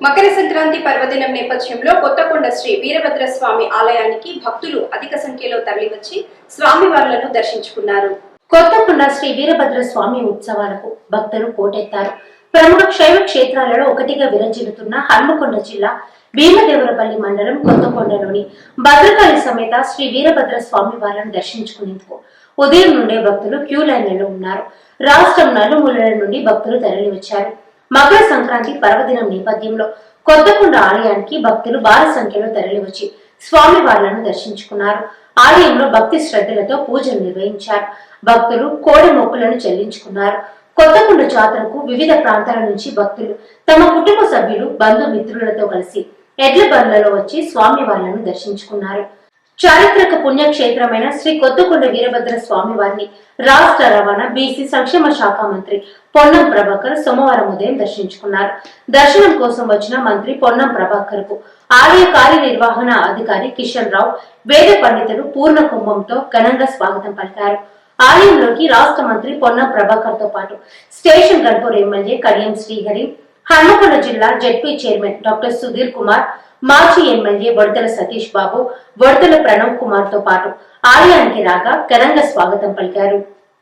మకర సంక్రాంతి పర్వదినం నేపథ్యంలో కొత్తకొండ శ్రీ వీరభద్ర స్వామి ఆలయానికి భక్తులు అధిక సంఖ్యలో తరలివచ్చి స్వామివారులను దర్శించుకున్నారు. కొత్తకొండ శ్రీ వీరభద్ర స్వామి ఉత్సవాలకు భక్తులు పోటెత్తారు ప్రముఖ శైవ క్షేత్రాలలో ఒకటిగా విరచిల్లుతున్న హన్మకొండ జిల్లా భీమదేవరపల్లి మండలం కొత్తకొండలోని భద్రకాళి సమేత శ్రీ వీరభద్ర స్వామి వారిని దర్శించుకునేందుకు ఉదయం నుండే భక్తులు క్యూ లైన్లలో ఉన్నారు. రాష్ట్రం నలుమూలల నుండి భక్తులు తరలివచ్చారు. మకర సంక్రాంతి పర్వదినం నేపథ్యంలో కొత్తకొండ ఆలయానికి భక్తులు భారీ సంఖ్యలో తరలివచ్చి స్వామి వార్లను దర్శించుకున్నారు. ఆలయంలో భక్తి శ్రద్ధలతో పూజలు నిర్వహించారు. భక్తులు కోడి మొక్కులను చెల్లించుకున్నారు. కొత్తకొండ జాతరకు వివిధ ప్రాంతాల నుంచి భక్తులు తమ కుటుంబ సభ్యులు బంధుమిత్రులతో కలిసి ఎడ్ల బండ్లలో వచ్చి స్వామి వార్లను దర్శించుకున్నారు. చారిత్రక పుణ్యక్షేత్రమైన శ్రీ కొత్తకొండ వీరభద్ర స్వామి వారిని రాష్ట్ర రవాణా బీసీ సంక్షేమ శాఖ మంత్రి పొన్నం ప్రభాకర్ సోమవారం ఉదయం దర్శించుకున్నారు. దర్శనం కోసం వచ్చిన మంత్రి పొన్నం ప్రభాకర్కు ఆలయ కార్యనిర్వహణ అధికారి కిషన్ రావు వేద పండితులు పూర్ణ కుంభంతో ఘనంగా స్వాగతం పలికారు. ఆలయంలోకి రాష్ట్ర మంత్రి పొన్నం ప్రభాకర్తో పాటు స్టేషన్ గన్పూర్ ఎమ్మెల్యే కడియం శ్రీహరి హన్మకొండ జిల్లా ZP chairman doctor Sudheer Kumar మాజీ ఎమ్మెల్యే వడతల సతీష్ బాబు వడతల ప్రణవ్ కుమార్తో పాటు ఆలయానికి రాగా ఘనంగా స్వాగతం పలికారు.